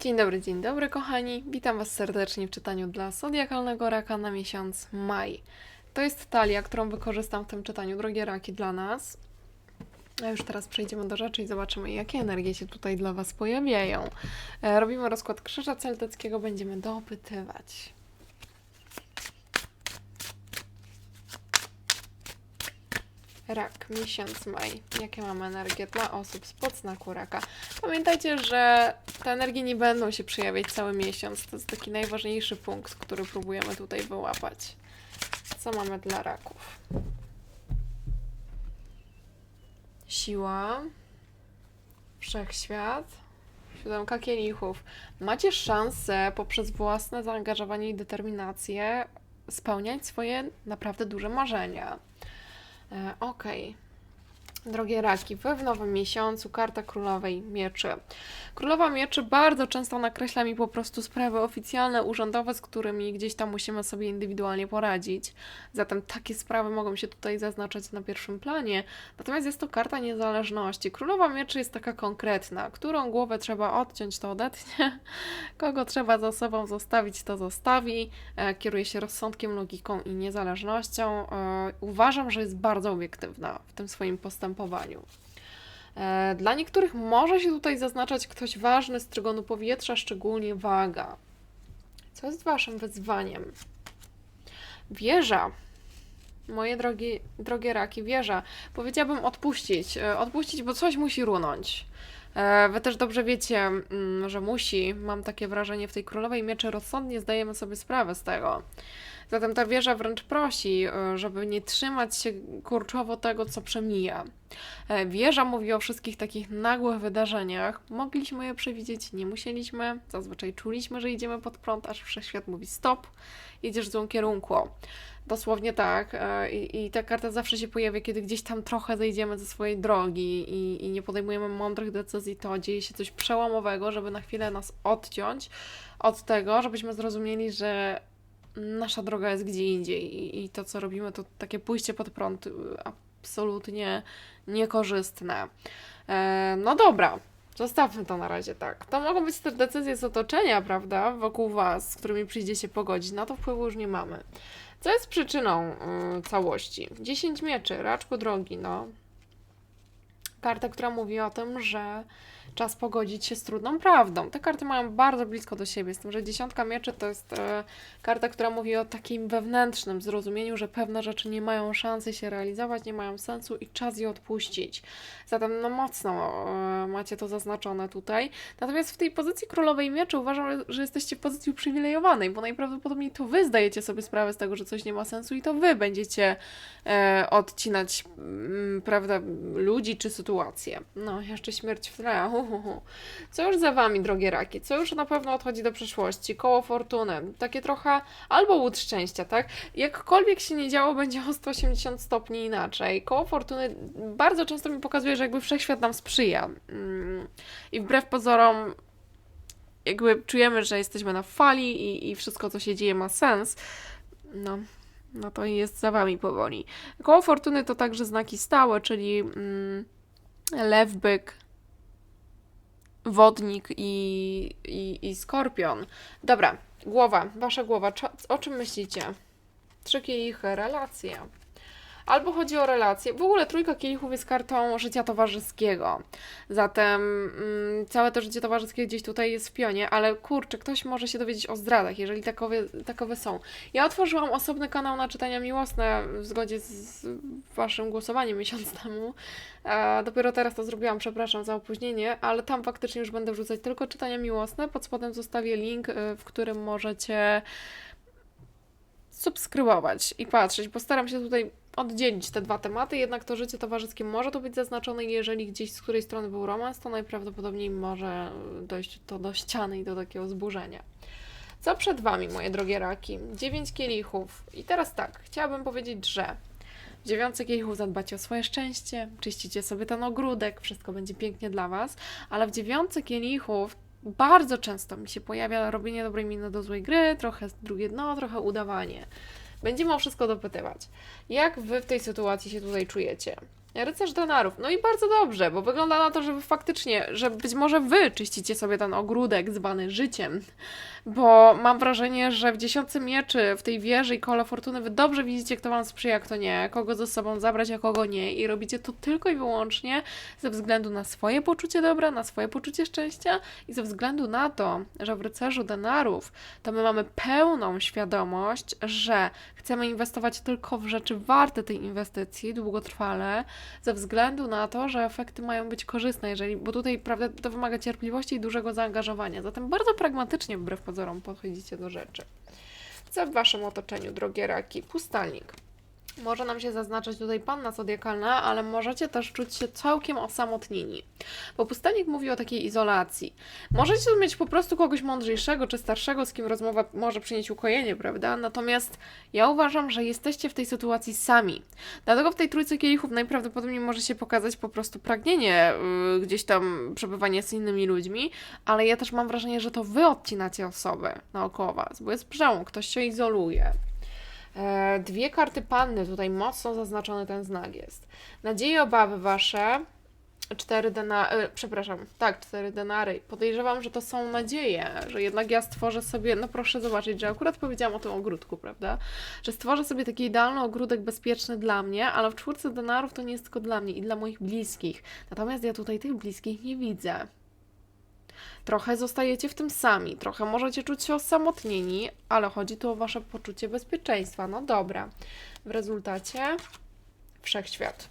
Dzień dobry, dzień dobry kochani. Witam Was serdecznie w czytaniu dla zodiakalnego raka na miesiąc maj. To jest talia, którą wykorzystam w tym czytaniu, drogie raki, dla nas. A już teraz przejdziemy do rzeczy i zobaczymy, jakie energie się tutaj dla Was pojawiają. E, Robimy rozkład krzyża celtyckiego, będziemy dopytywać. Rak, miesiąc maj. Jakie mamy energie dla osób z podznaku raka? Pamiętajcie, że te energie nie będą się przejawiać cały miesiąc. To jest taki najważniejszy punkt, który próbujemy tutaj wyłapać. Co mamy dla raków? Siła, wszechświat, siódemka kielichów. Macie szansę poprzez własne zaangażowanie i determinację spełniać swoje naprawdę duże marzenia. E, Okej. Drogie raki, wy w nowym miesiącu karta królowej mieczy. Królowa mieczy bardzo często nakreśla mi po prostu sprawy oficjalne, urzędowe, z którymi gdzieś tam musimy sobie indywidualnie poradzić. Zatem takie sprawy mogą się tutaj zaznaczać na pierwszym planie. Natomiast jest to karta niezależności. Królowa mieczy jest taka konkretna. Którą głowę trzeba odciąć, to odetnie. Kogo trzeba za sobą zostawić, to zostawi. E, Kieruje się rozsądkiem, logiką i niezależnością. E, Uważam, że jest bardzo obiektywna w tym swoim postępowaniu. E, Dla niektórych może się tutaj zaznaczać ktoś ważny z trygonu powietrza, szczególnie waga. Co jest waszym wyzwaniem? Wieża. Moje drogie, drogie raki, wieża. Powiedziałabym odpuścić. e, Odpuścić, bo coś musi runąć. E, Wy też dobrze wiecie, mm, że musi. Mam takie wrażenie w tej królowej mieczy rozsądnie zdajemy sobie sprawę z tego. Zatem ta wieża wręcz prosi, e, żeby nie trzymać się kurczowo tego, co przemija. E, Wieża mówi o wszystkich takich nagłych wydarzeniach. Mogliśmy je przewidzieć, nie musieliśmy. Zazwyczaj czuliśmy, że idziemy pod prąd, aż wszechświat mówi stop, jedziesz w złym kierunku. Dosłownie tak. e, I, I ta karta zawsze się pojawia, kiedy gdzieś tam trochę zejdziemy ze swojej drogi i, i nie podejmujemy mądrych decyzji, to dzieje się coś przełomowego, żeby na chwilę nas odciąć od tego, żebyśmy zrozumieli, że nasza droga jest gdzie indziej i, i to, co robimy, to takie pójście pod prąd y, absolutnie niekorzystne. E, no dobra, zostawmy to na razie tak. To mogą być też decyzje z otoczenia, prawda, wokół Was, z którymi przyjdzie się pogodzić. Na to wpływu już nie mamy. Co jest przyczyną y, całości? 10 mieczy, raczku drogi, no. Karta, która mówi o tym, że czas pogodzić się z trudną prawdą. Te karty mają bardzo blisko do siebie, z tym, że dziesiątka mieczy to jest e, karta, która mówi o takim wewnętrznym zrozumieniu, że pewne rzeczy nie mają szansy się realizować, nie mają sensu i czas je odpuścić. Zatem no mocno e, macie to zaznaczone tutaj. Natomiast w tej pozycji królowej mieczy uważam, że jesteście w pozycji uprzywilejowanej, bo najprawdopodobniej to wy zdajecie sobie sprawę z tego, że coś nie ma sensu i to wy będziecie e, odcinać, mm, prawda, ludzi czy sytuacje. No, jeszcze śmierć w tle. Uhuhu. Co już za wami, drogie raki? Co już na pewno odchodzi do przyszłości? Koło fortuny. Takie trochę albo łód szczęścia, tak? Jakkolwiek się nie działo, będzie o 180 stopni inaczej. Koło fortuny bardzo często mi pokazuje, że jakby wszechświat nam sprzyja. Mm. I wbrew pozorom jakby czujemy, że jesteśmy na fali i, i wszystko, co się dzieje, ma sens. No, no to jest za wami powoli. Koło fortuny to także znaki stałe, czyli mm, lew, byk, wodnik i, i, i skorpion. Dobra, głowa, wasza głowa, o czym myślicie? Trzy kielichy, relacje. Albo chodzi o relacje. W ogóle trójka kielichów jest kartą życia towarzyskiego. Zatem mm, całe to życie towarzyskie gdzieś tutaj jest w pionie, ale kurczę, ktoś może się dowiedzieć o zdradach, jeżeli takowe, takowe są. Ja otworzyłam osobny kanał na czytania miłosne w zgodzie z, waszym głosowaniem miesiąc temu. E, dopiero teraz to zrobiłam, przepraszam za opóźnienie, ale tam faktycznie już będę wrzucać tylko czytania miłosne. Pod spodem zostawię link, y, w którym możecie subskrybować i patrzeć. Postaram się tutaj oddzielić te dwa tematy, jednak to życie towarzyskie może tu być zaznaczone i jeżeli gdzieś z której strony był romans, to najprawdopodobniej może dojść to do ściany i do takiego zburzenia. Co przed Wami, moje drogie raki? Dziewięć kielichów. I teraz tak, chciałabym powiedzieć, że w dziewiątce kielichów zadbacie o swoje szczęście, czyścicie sobie ten ogródek, wszystko będzie pięknie dla Was, ale w dziewiątce kielichów bardzo często mi się pojawia robienie dobrej miny do złej gry, trochę drugie dno, trochę udawanie. Będziemy o wszystko dopytywać. Jak Wy w tej sytuacji się tutaj czujecie? Rycerz denarów. No i bardzo dobrze, bo wygląda na to, że faktycznie, że być może wy czyścicie sobie ten ogródek zwany życiem. Bo mam wrażenie, że w dziesiątce mieczy, w tej wieży i kole fortuny wy dobrze widzicie, kto wam sprzyja, kto nie, kogo ze sobą zabrać, a kogo nie. I robicie to tylko i wyłącznie ze względu na swoje poczucie dobra, na swoje poczucie szczęścia i ze względu na to, że w rycerzu denarów to my mamy pełną świadomość, że chcemy inwestować tylko w rzeczy warte tej inwestycji długotrwale, ze względu na to, że efekty mają być korzystne, jeżeli, bo tutaj prawda, to wymaga cierpliwości i dużego zaangażowania. Zatem bardzo pragmatycznie wbrew pozorom podchodzicie do rzeczy. Co w Waszym otoczeniu, drogie raki? Pustelnik. Może nam się zaznaczać tutaj panna zodiakalna, ale możecie też czuć się całkiem osamotnieni. Bo pustelnik mówi o takiej izolacji. Możecie mieć po prostu kogoś mądrzejszego czy starszego, z kim rozmowa może przynieść ukojenie, prawda? Natomiast ja uważam, że jesteście w tej sytuacji sami. Dlatego w tej trójce kielichów najprawdopodobniej może się pokazać po prostu pragnienie yy, gdzieś tam przebywania z innymi ludźmi, ale ja też mam wrażenie, że to wy odcinacie osoby naokoło was, bo jest przełom, ktoś się izoluje. E, Dwie karty panny, tutaj mocno zaznaczony ten znak jest. Nadzieje, obawy wasze, cztery denary, przepraszam, tak, cztery denary. Podejrzewam, że to są nadzieje, że jednak ja stworzę sobie, no proszę zobaczyć, że akurat powiedziałam o tym ogródku, prawda? Że stworzę sobie taki idealny ogródek bezpieczny dla mnie, ale w czwórce denarów to nie jest tylko dla mnie i dla moich bliskich. Natomiast ja tutaj tych bliskich nie widzę. Trochę zostajecie w tym sami, trochę możecie czuć się osamotnieni, ale chodzi tu o wasze poczucie bezpieczeństwa. No dobra. W rezultacie wszechświat.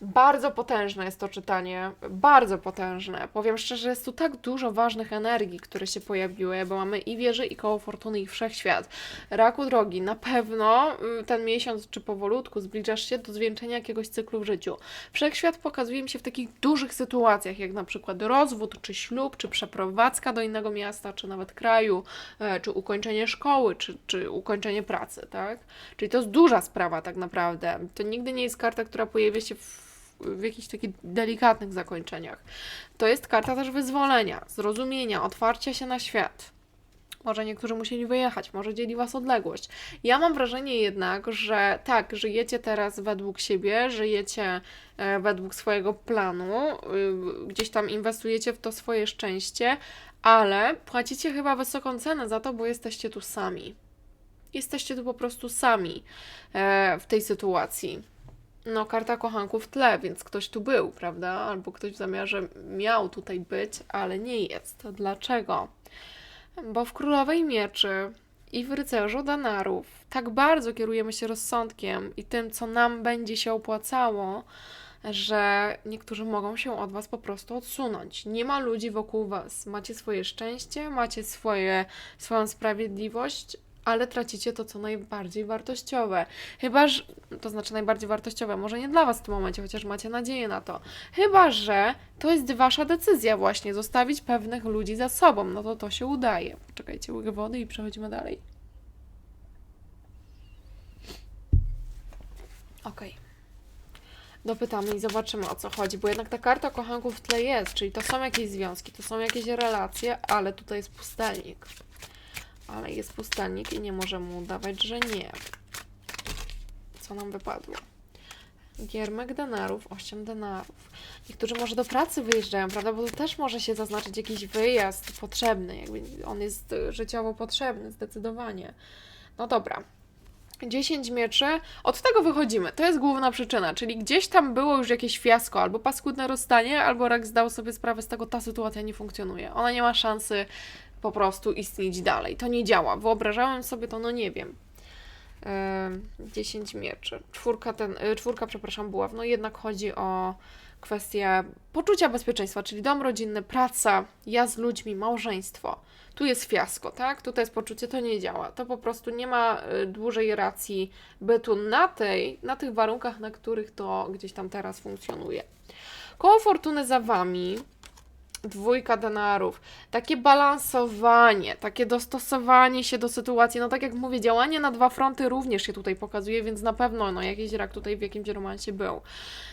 Bardzo potężne jest to czytanie, bardzo potężne. Powiem szczerze, jest tu tak dużo ważnych energii, które się pojawiły, bo mamy i wieży, i koło fortuny, i wszechświat. Raku drogi, na pewno y, ten miesiąc czy powolutku zbliżasz się do zwieńczenia jakiegoś cyklu w życiu. Wszechświat pokazuje mi się w takich dużych sytuacjach, jak na przykład rozwód, czy ślub, czy przeprowadzka do innego miasta, czy nawet kraju, e, czy ukończenie szkoły, czy, czy ukończenie pracy, tak? Czyli to jest duża sprawa tak naprawdę. To nigdy nie jest karta, która pojawia się w w jakichś takich delikatnych zakończeniach. To jest karta też wyzwolenia, zrozumienia, otwarcia się na świat. Może niektórzy musieli wyjechać, może dzieli Was odległość. Ja mam wrażenie jednak, że tak, żyjecie teraz według siebie, żyjecie e, według swojego planu, y, gdzieś tam inwestujecie w to swoje szczęście, ale płacicie chyba wysoką cenę za to, bo jesteście tu sami. Jesteście tu po prostu sami e, w tej sytuacji no, karta kochanków w tle, więc ktoś tu był, prawda? Albo ktoś w zamiarze miał tutaj być, ale nie jest. Dlaczego? Bo w Królowej Mieczy i w Rycerzu Danarów tak bardzo kierujemy się rozsądkiem i tym, co nam będzie się opłacało, że niektórzy mogą się od Was po prostu odsunąć. Nie ma ludzi wokół Was. Macie swoje szczęście, macie swoje, swoją sprawiedliwość, ale tracicie to, co najbardziej wartościowe. Chyba, że, to znaczy najbardziej wartościowe, może nie dla Was w tym momencie, chociaż macie nadzieję na to. Chyba, że to jest Wasza decyzja właśnie, zostawić pewnych ludzi za sobą, no to to się udaje. Poczekajcie, łyk wody i przechodzimy dalej. Okej. Okay. Dopytamy i zobaczymy o co chodzi, bo jednak ta karta kochanków w tle jest, czyli to są jakieś związki, to są jakieś relacje, ale tutaj jest pustelnik ale jest pustelnik i nie może mu udawać, że nie. Co nam wypadło? Giermek denarów, 8 denarów. Niektórzy może do pracy wyjeżdżają, prawda? Bo to też może się zaznaczyć jakiś wyjazd potrzebny, jakby on jest życiowo potrzebny, zdecydowanie. No dobra. 10 mieczy, od tego wychodzimy. To jest główna przyczyna, czyli gdzieś tam było już jakieś fiasko, albo paskudne rozstanie, albo Rak zdał sobie sprawę z tego, ta sytuacja nie funkcjonuje. Ona nie ma szansy po prostu istnieć dalej. To nie działa. Wyobrażałem sobie to, no nie wiem. Yy, 10 mieczy. Czwórka, ten, yy, czwórka, przepraszam, była. No jednak chodzi o kwestię poczucia bezpieczeństwa, czyli dom rodzinny, praca, ja z ludźmi, małżeństwo. Tu jest fiasko, tak? Tutaj jest poczucie, to nie działa. To po prostu nie ma y, dłużej racji bytu na tej, na tych warunkach, na których to gdzieś tam teraz funkcjonuje. Koło fortuny za Wami dwójka denarów, takie balansowanie, takie dostosowanie się do sytuacji, no tak jak mówię, działanie na dwa fronty również się tutaj pokazuje, więc na pewno no, jakiś rak tutaj w jakimś romansie był,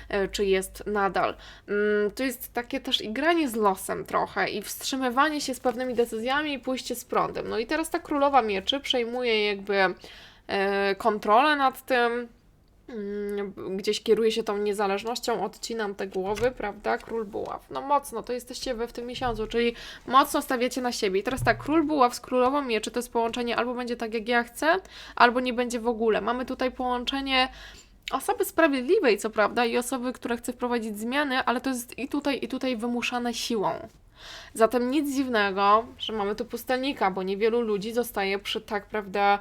e, czy jest nadal. Mm, to jest takie też igranie z losem trochę i wstrzymywanie się z pewnymi decyzjami i pójście z prądem. No i teraz ta królowa mieczy przejmuje jakby e, kontrolę nad tym, Gdzieś kieruje się tą niezależnością, odcinam te głowy, prawda? Król buław. No mocno, to jesteście wy w tym miesiącu, czyli mocno stawiacie na siebie. I teraz tak, król buław z królową mieczy to jest połączenie albo będzie tak jak ja chcę, albo nie będzie w ogóle. Mamy tutaj połączenie osoby sprawiedliwej, co prawda, i osoby, która chce wprowadzić zmiany, ale to jest i tutaj, i tutaj wymuszane siłą. Zatem nic dziwnego, że mamy tu pustelnika, bo niewielu ludzi zostaje przy tak, prawda,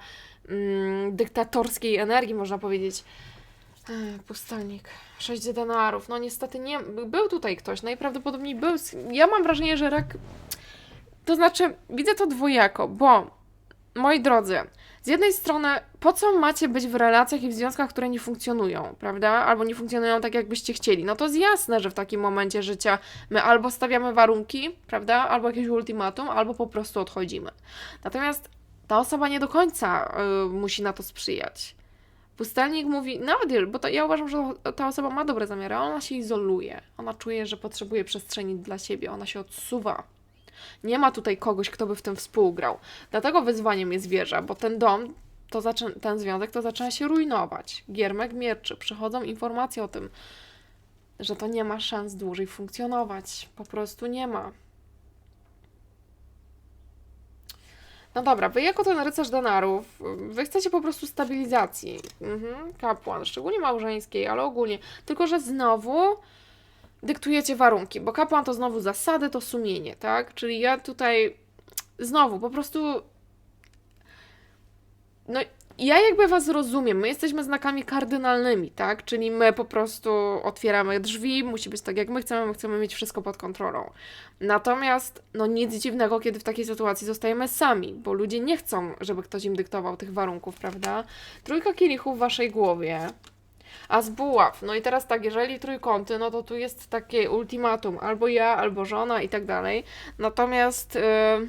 mm, dyktatorskiej energii, można powiedzieć. Pustelnik. 6 denarów. No niestety nie. Był tutaj ktoś, najprawdopodobniej był. Ja mam wrażenie, że rak. To znaczy, widzę to dwojako, bo moi drodzy, z jednej strony, po co macie być w relacjach i w związkach, które nie funkcjonują, prawda? Albo nie funkcjonują tak, jakbyście chcieli. No to jest jasne, że w takim momencie życia my albo stawiamy warunki, prawda? Albo jakieś ultimatum, albo po prostu odchodzimy. Natomiast ta osoba nie do końca y, musi na to sprzyjać. Pustelnik mówi, nawet je- bo to, ja uważam, że ta osoba ma dobre zamiary, ona się izoluje. Ona czuje, że potrzebuje przestrzeni dla siebie, ona się odsuwa. Nie ma tutaj kogoś, kto by w tym współgrał. Dlatego wyzwaniem jest wieża, bo ten dom, to zaczę- ten związek to zaczyna się rujnować. Giermek mierczy, przychodzą informacje o tym, że to nie ma szans dłużej funkcjonować. Po prostu nie ma. No dobra, wy jako ten rycerz denarów, wy chcecie po prostu stabilizacji. Mhm, kapłan, szczególnie małżeńskiej, ale ogólnie. Tylko, że znowu dyktujecie warunki, bo kapłan to znowu zasady, to sumienie, tak? Czyli ja tutaj znowu po prostu. No, ja jakby was rozumiem. My jesteśmy znakami kardynalnymi, tak? Czyli my po prostu otwieramy drzwi, musi być tak jak my chcemy, my chcemy mieć wszystko pod kontrolą. Natomiast, no nic dziwnego, kiedy w takiej sytuacji zostajemy sami, bo ludzie nie chcą, żeby ktoś im dyktował tych warunków, prawda? Trójka kielichów w waszej głowie. A z buław, no i teraz tak, jeżeli trójkąty, no to tu jest takie ultimatum, albo ja, albo żona i tak dalej. Natomiast yy,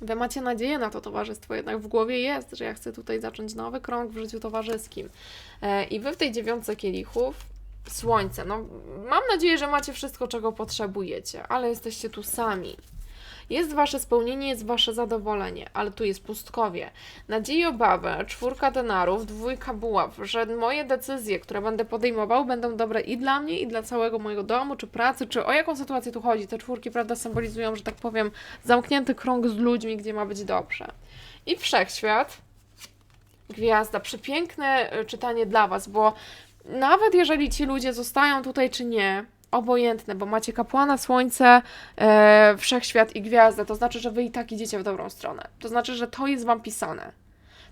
wy macie nadzieję na to towarzystwo, jednak w głowie jest, że ja chcę tutaj zacząć nowy krąg w życiu towarzyskim. E, I wy w tej dziewiątce kielichów, słońce, no mam nadzieję, że macie wszystko, czego potrzebujecie, ale jesteście tu sami. Jest wasze spełnienie, jest wasze zadowolenie, ale tu jest pustkowie. Nadzieję, obawę, czwórka denarów, dwójka buław, że moje decyzje, które będę podejmował, będą dobre i dla mnie, i dla całego mojego domu, czy pracy, czy o jaką sytuację tu chodzi. Te czwórki, prawda, symbolizują, że tak powiem, zamknięty krąg z ludźmi, gdzie ma być dobrze. I wszechświat, gwiazda, przepiękne y, czytanie dla was, bo nawet jeżeli ci ludzie zostają tutaj, czy nie, obojętne, bo macie kapłana, słońce, e, wszechświat i gwiazdę, to znaczy, że wy i tak idziecie w dobrą stronę. To znaczy, że to jest wam pisane.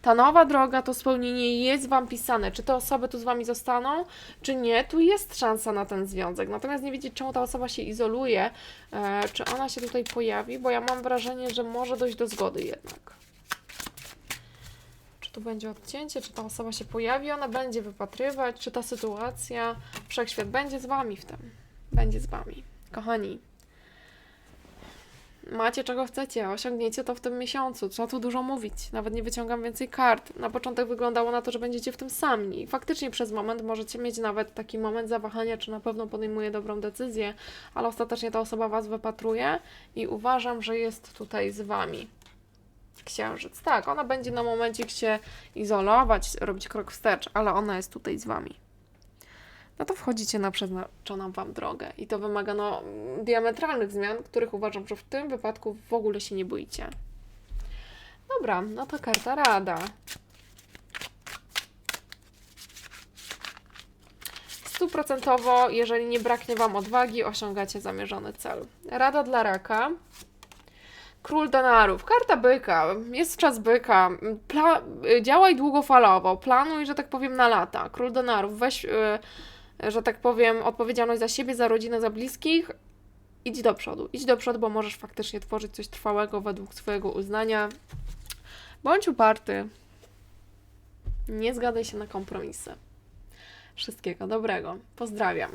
Ta nowa droga, to spełnienie jest wam pisane. Czy te osoby tu z wami zostaną, czy nie, tu jest szansa na ten związek. Natomiast nie wiedzieć, czemu ta osoba się izoluje, e, czy ona się tutaj pojawi, bo ja mam wrażenie, że może dojść do zgody jednak. Tu będzie odcięcie, czy ta osoba się pojawi, ona będzie wypatrywać, czy ta sytuacja, wszechświat będzie z wami w tym. Będzie z wami. Kochani, macie czego chcecie, osiągniecie to w tym miesiącu. Trzeba tu dużo mówić. Nawet nie wyciągam więcej kart. Na początek wyglądało na to, że będziecie w tym sami. Faktycznie przez moment możecie mieć nawet taki moment zawahania, czy na pewno podejmuje dobrą decyzję, ale ostatecznie ta osoba was wypatruje i uważam, że jest tutaj z wami. Księżyc. Tak, ona będzie na momencie się izolować, robić krok wstecz, ale ona jest tutaj z wami. No to wchodzicie na przeznaczoną wam drogę i to wymaga no, diametralnych zmian, których uważam, że w tym wypadku w ogóle się nie boicie. Dobra, no to karta rada. Stuprocentowo, jeżeli nie braknie Wam odwagi, osiągacie zamierzony cel. Rada dla raka. Król denarów, karta byka, jest czas byka, Pla- y, działaj długofalowo, planuj, że tak powiem, na lata. Król denarów, weź, y, że tak powiem, odpowiedzialność za siebie, za rodzinę, za bliskich. Idź do przodu, idź do przodu, bo możesz faktycznie tworzyć coś trwałego według swojego uznania. Bądź uparty. Nie zgadzaj się na kompromisy. Wszystkiego dobrego. Pozdrawiam.